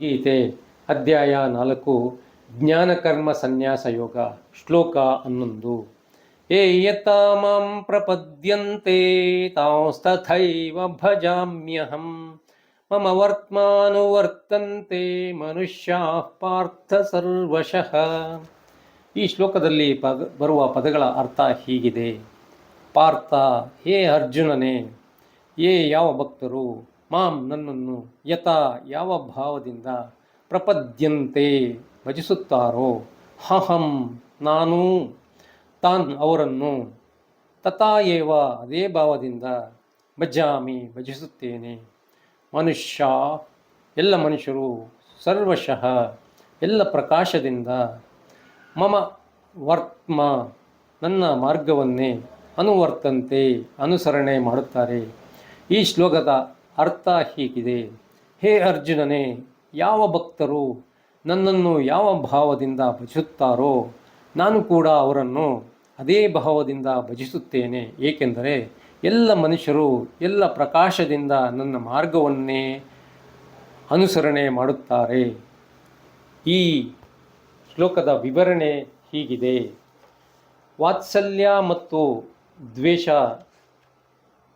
ಗೀತೆ ಅಧ್ಯಾಯ ನಾಲ್ಕು, ಜ್ಞಾನಕರ್ಮ ಸನ್ಯಾಸ ಯೋಗ, ಶ್ಲೋಕ ಹನ್ನೊಂದು. ಏ ಯಥಾ ಮಾಂ ಪ್ರಪದ್ಯಂತೆ, ತಾಂಸ್ತಥೈವ ಭಜಾಮ್ಯಹಂ. ಮಮ ವರ್ತ್ಮಾನುವರ್ತಂತೆ, ಮನುಷ್ಯ ಪಾರ್ಥ ಸರ್ವಶಃ. ಈ ಶ್ಲೋಕದಲ್ಲಿ ಪದ, ಬರುವ ಪದಗಳ ಅರ್ಥ ಹೀಗಿದೆ. ಪಾರ್ಥ, ಹೇ ಅರ್ಜುನನೇ, ಏ ಯಾವ ಭಕ್ತರು ಮಾಂ ನನ್ನನ್ನು ಯಥಾ ಯಾವ ಭಾವದಿಂದ ಪ್ರಪದ್ಯಂತೆ ಭಜಿಸುತ್ತಾರೋ? ಹಹಂ, ನಾನು ತಾನ್ ಅವರನ್ನು ತಥಾಯೇವ ಅದೇ ಭಾವದಿಂದ ಭಜಾಮಿ ಭಜಿಸುತ್ತೇನೆ. ಮನುಷ್ಯ, ಎಲ್ಲ ಮನುಷ್ಯರು ಸರ್ವಶಃ, ಎಲ್ಲ ಪ್ರಕಾಶದಿಂದ ಮಮ ವರ್ತ್ಮ ನನ್ನ ಮಾರ್ಗವನ್ನೇ ಅನುವರ್ತಂತೆ ಅನುಸರಣೆ ಮಾಡುತ್ತಾರೆ. ಈ ಶ್ಲೋಕದ ಅರ್ಥ ಹೀಗಿದೆ. ಹೇ ಅರ್ಜುನನೇ, ಯಾವ ಭಕ್ತರು ನನ್ನನ್ನು ಯಾವ ಭಾವದಿಂದ ಭಜಿಸುತ್ತಾರೋ, ನಾನು ಕೂಡ ಅವರನ್ನು ಅದೇ ಭಾವದಿಂದ ಭಜಿಸುತ್ತೇನೆ. ಏಕೆಂದರೆ ಎಲ್ಲ ಮನುಷ್ಯರು ಎಲ್ಲ ಪ್ರಕಾಶದಿಂದ ನನ್ನ ಮಾರ್ಗವನ್ನೇ ಅನುಸರಣೆ ಮಾಡುತ್ತಾರೆ. ಈ ಶ್ಲೋಕದ ವಿವರಣೆ ಹೀಗಿದೆ. ವಾತ್ಸಲ್ಯ ಮತ್ತು ದ್ವೇಷ,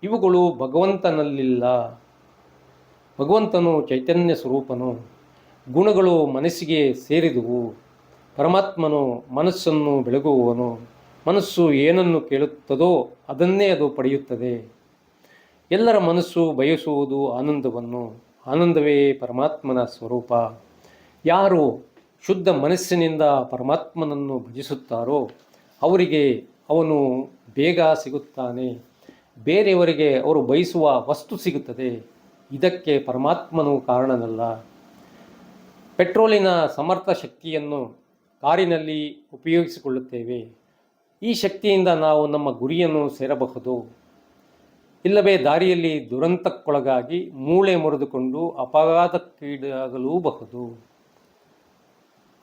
ಇವುಗಳು ಭಗವಂತನಲ್ಲಿಲ್ಲ. ಭಗವಂತನು ಚೈತನ್ಯ ಸ್ವರೂಪನು, ಗುಣಗಳು ಮನಸ್ಸಿಗೆ ಸೇರಿದುವು, ಪರಮಾತ್ಮನು ಮನಸ್ಸನ್ನು ಬೆಳಗುವವನು, ಮನಸ್ಸು ಏನನ್ನು ಕೇಳುತ್ತದೋ ಅದನ್ನೇ ಅದು ಪಡೆಯುತ್ತದೆ. ಎಲ್ಲರ ಮನಸ್ಸು ಬಯಸುವುದು ಆನಂದವನ್ನು, ಆನಂದವೇ ಪರಮಾತ್ಮನ ಸ್ವರೂಪ. ಯಾರು ಶುದ್ಧ ಮನಸ್ಸಿನಿಂದ ಪರಮಾತ್ಮನನ್ನು ಭಜಿಸುತ್ತಾರೋ ಅವರಿಗೆ ಅವನು ಬೇಗ ಸಿಗುತ್ತಾನೆ, ಬೇರೆಯವರಿಗೆ ಅವರು ಬಯಸುವ ವಸ್ತು ಸಿಗುತ್ತದೆ. ಇದಕ್ಕೆ ಪರಮಾತ್ಮನು ಕಾರಣನಲ್ಲ. ಪೆಟ್ರೋಲಿನ ಸಮರ್ಥ ಶಕ್ತಿಯನ್ನು ಕಾರಿನಲ್ಲಿ ಉಪಯೋಗಿಸಿಕೊಳ್ಳುತ್ತೇವೆ. ಈ ಶಕ್ತಿಯಿಂದ ನಾವು ನಮ್ಮ ಗುರಿಯನ್ನು ಸೇರಬಹುದು. ಇಲ್ಲವೇ ದಾರಿಯಲ್ಲಿ ದುರಂತಕ್ಕೊಳಗಾಗಿ ಮೂಳೆ ಮುರಿದುಕೊಂಡು ಅಪಘಾತಕ್ಕೀಡಾಗಲೂಬಹುದು.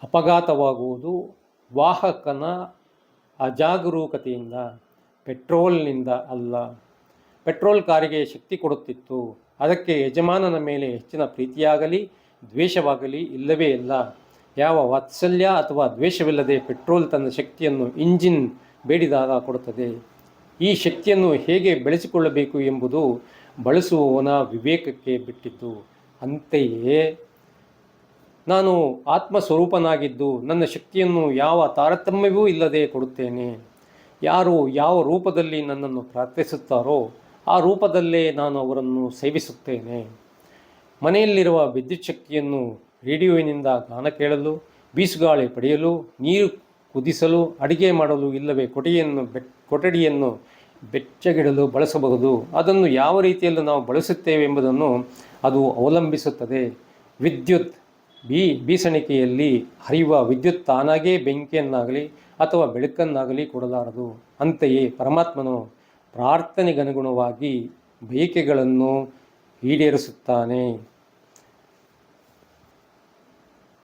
ಅಪಘಾತವಾಗುವುದು ವಾಹಕನ ಅಜಾಗರೂಕತೆಯಿಂದ, ಪೆಟ್ರೋಲ್ನಿಂದ ಅಲ್ಲ. ಪೆಟ್ರೋಲ್ ಕಾರಿಗೆ ಶಕ್ತಿ ಕೊಡುತ್ತಿತ್ತು. ಅದಕ್ಕೆ ಯಜಮಾನನ ಮೇಲೆ ಹೆಚ್ಚಿನ ಪ್ರೀತಿಯಾಗಲಿ, ದ್ವೇಷವಾಗಲಿ ಇಲ್ಲವೇ ಇಲ್ಲ ಯಾವ ವಾತ್ಸಲ್ಯ ಅಥವಾ ದ್ವೇಷವಿಲ್ಲದೆ ಪೆಟ್ರೋಲ್ ತನ್ನ ಶಕ್ತಿಯನ್ನು ಇಂಜಿನ್ ಬೇಡಿದಾಗ ಕೊಡುತ್ತದೆ. ಈ ಶಕ್ತಿಯನ್ನು ಹೇಗೆ ಬೆಳೆಸಿಕೊಳ್ಳಬೇಕು ಎಂಬುದು ಬಳಸುವವನ ವಿವೇಕಕ್ಕೆ ಬಿಟ್ಟಿದ್ದು ಅಂತೆಯೇ, ನಾನು ಆತ್ಮಸ್ವರೂಪನಾಗಿದ್ದು ನನ್ನ ಶಕ್ತಿಯನ್ನು ಯಾವ ತಾರತಮ್ಯವೂ ಇಲ್ಲದೆ ಕೊಡುತ್ತೇನೆ. ಯಾರು ಯಾವ ರೂಪದಲ್ಲಿ ನನ್ನನ್ನು ಪ್ರಾರ್ಥಿಸುತ್ತಾರೋ ಆ ರೂಪದಲ್ಲೇ ನಾನು ಅವರನ್ನು ಸೇವಿಸುತ್ತೇನೆ. ಮನೆಯಲ್ಲಿರುವ ವಿದ್ಯುತ್ ಶಕ್ತಿಯನ್ನು ರೇಡಿಯೋವಿನಿಂದ ಗಾನ ಕೇಳಲು, ಬೀಸುಗಾಳಿ ಪಡೆಯಲು, ನೀರು ಕುದಿಸಲು, ಅಡಿಗೆ ಮಾಡಲು ಇಲ್ಲವೇ ಕೊಠಡಿಯನ್ನು ಬೆಟ್ ಕೊಠಡಿಯನ್ನು ಬೆಚ್ಚಗಿಡಲು ಬಳಸಬಹುದು. ಅದನ್ನು ಯಾವ ರೀತಿಯಲ್ಲಿ ನಾವು ಬಳಸುತ್ತೇವೆ ಎಂಬುದನ್ನು ಅದು ಅವಲಂಬಿಸುತ್ತದೆ. ವಿದ್ಯುತ್ ಬೀ, ಬೀಸಣಿಕೆಯಲ್ಲಿ ಹರಿಯುವ ವಿದ್ಯುತ್ ತಾನಾಗೇ ಬೆಂಕಿಯನ್ನಾಗಲಿ ಅಥವಾ ಬೆಳಕನ್ನಾಗಲಿ ಕೊಡಲಾರದು. ಅಂತೆಯೇ ಪರಮಾತ್ಮನು ಪ್ರಾರ್ಥನೆಗನುಗುಣವಾಗಿ ಬಯಕೆಗಳನ್ನು ಈಡೇರಿಸುತ್ತಾನೆ.